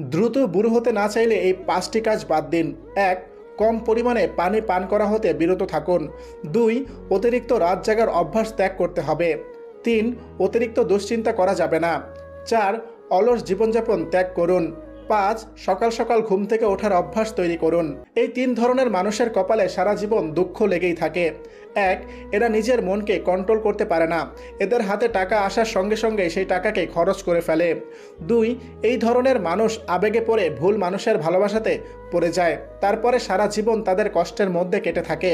দ্রুত বুড়ো হতে না চাইলে এই পাঁচটি কাজ বাদ দিন। এক, কম পরিমাণে পানি পান করা হতে বিরত থাকুন। দুই, অতিরিক্ত রাত জাগার অভ্যাস ত্যাগ করতে হবে। তিন, অতিরিক্ত দুশ্চিন্তা করা যাবে না। চার, অলস জীবনযাপন ত্যাগ করুন। পাঁচ, সকাল সকাল ঘুম থেকে ওঠার অভ্যাস তৈরি করুন। এই তিন ধরনের মানুষের কপালে সারা জীবন দুঃখ লেগেই থাকে। এক, এরা নিজের মনকে কন্ট্রোল করতে পারে না। এদের হাতে টাকা আসার সঙ্গে সঙ্গে সেই টাকাকে খরচ করে ফেলে। দুই, এই ধরনের মানুষ আবেগে পড়ে ভুল মানুষের ভালোবাসাতে পড়ে যায়। তারপরে সারা জীবন তাদের কষ্টের মধ্যে কেটে থাকে।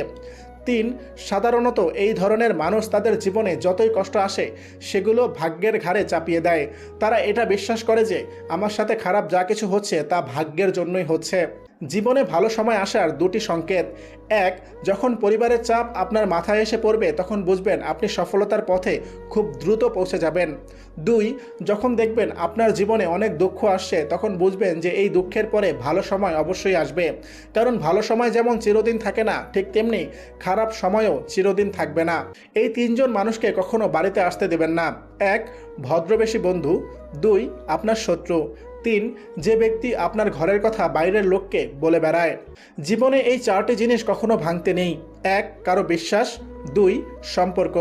তিন সাধারণত এই ধরনের মানুষ তাদের জীবনে যতই কষ্ট আসে, সেগুলো ভাগ্যের ঘাড়ে চাপিয়ে দেয়। তারা এটা বিশ্বাস করে যে, আমার সাথে খারাপ যা কিছু হচ্ছে, তা ভাগ্যের জন্যই হচ্ছে। জীবনে ভালো সময় আসার দুটি সংকেত। এক, যখন পরিবারের চাপ আপনার মাথায় এসে পড়বে, তখন বুঝবেন আপনি সফলতার পথে খুব দ্রুত পৌঁছে যাবেন। দুই, যখন দেখবেন আপনার জীবনে অনেক দুঃখ আসছে, তখন বুঝবেন যে এই দুঃখের পরে ভালো সময় অবশ্যই আসবে। কারণ ভালো সময় যেমন চিরদিন থাকে না, ঠিক তেমনি খারাপ সময়ও চিরদিন থাকবে না। এই তিনজন মানুষকে কখনো বাড়িতে আসতে দেবেন না। এক ভদ্রবেশী বন্ধু। দুই, আপনার শত্রু। তিন, যে ব্যক্তি আপনার ঘরের কথা বাইরের লোককে বলে বেড়ায়। জীবনে এই চারটি জিনিস কখনো ভাঙতে নেই। এক, কারও বিশ্বাস। দুই, সম্পর্ক।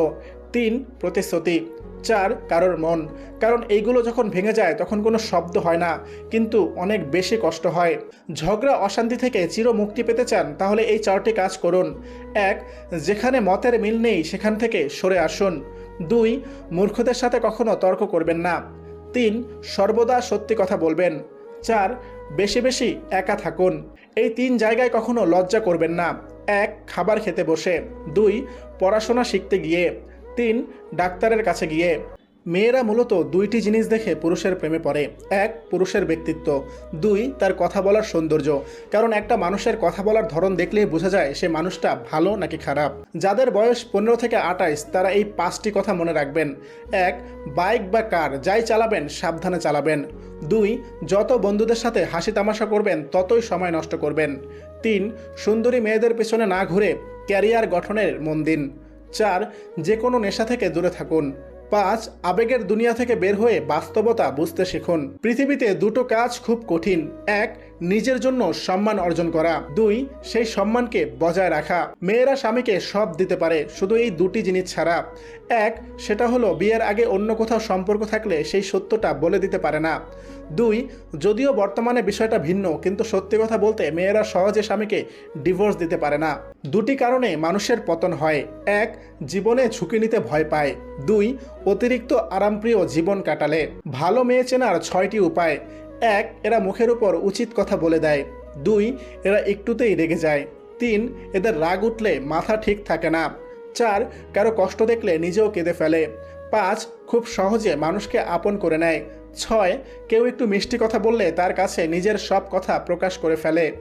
তিন, প্রতিশ্রুতি। চার, কারোর মন। কারণ এইগুলো যখন ভেঙে যায়, তখন কোনো শব্দ হয় না, কিন্তু অনেক বেশি কষ্ট হয়। ঝগড়া, অশান্তি থেকে চির মুক্তি পেতে চান, তাহলে এই চারটি কাজ করুন। এক, যেখানে মতের মিল নেই, সেখান থেকে সরে আসুন। দুই, মূর্খদের সাথে কখনো তর্ক করবেন না। তিন সর্বদা সত্যি কথা বলবেন। চার, বেশি বেশি একা থাকুন। এই তিন জায়গায় কখনো লজ্জা করবেন না। এক, খাবার খেতে বসে। দুই, পড়াশোনা শিখতে গিয়ে। তিন, ডাক্তারের কাছে গিয়ে। মেয়েরা মূলত দুইটি জিনিস দেখে পুরুষের প্রেমে পড়ে। এক, পুরুষের ব্যক্তিত্ব। দুই, তার কথা বলার সৌন্দর্য। কারণ একটা মানুষের কথা বলার ধরন দেখলেই বোঝা যায় সে মানুষটা ভালো নাকি খারাপ। যাদের বয়স পনেরো থেকে আঠাইশ, তারা এই পাঁচটি কথা মনে রাখবেন। এক, বাইক বা কার, যাই চালাবেন, সাবধানে চালাবেন। দুই, যত বন্ধুদের সাথে হাসি তামাশা করবেন, ততই সময় নষ্ট করবেন। তিন, সুন্দরী মেয়েদের পেছনে না ঘুরে ক্যারিয়ার গঠনের মন দিন। চার, যে কোনো নেশা থেকে দূরে থাকুন। পাঁচ আবেগের দুনিয়া থেকে বের হয়ে বাস্তবতা বুঝতে শিখুন। পৃথিবীতে দুটো কাজ খুব কঠিন। এক নিজের জন্য সম্মান অর্জন করা। দুই, সেই সম্মানকে বজায় রাখা। মেয়েরা স্বামীকে সব দিতে পারে, শুধু এই দুটি জিনিস ছাড়া। এক, সেটা হলো বিয়ের আগে অন্য কোথাও সম্পর্ক থাকলে সেই সত্যটা বলে দিতে পারে না। দুই, যদিও বর্তমানে বিষয়টা ভিন্ন, কিন্তু সত্যি কথা বলতে মেয়েরা সহজে স্বামীকে ডিভোর্স দিতে পারে না। দুটি কারণে মানুষের পতন হয়। এক, জীবনে ঝুঁকি নিতে ভয় পায়। দুই, অতিরিক্ত আরামপ্রিয় জীবন কাটালে। ভালো মেয়ে চেনার ছয়টি উপায়। এক, এরা মুখের উপর উচিত কথা বলে দেয়। দুই, এরা একটুতেই রেগে যায়। তিন, এদের রাগ উঠলে মাথা ঠিক থাকে না। চার, কারও কষ্ট দেখলে নিজেও কেঁদে ফেলে। পাঁচ, খুব সহজে মানুষকে আপন করে নেয়। ছয়, কেউ একটু মিষ্টি কথা বললে তার কাছে নিজের সব কথা প্রকাশ করে ফেলে।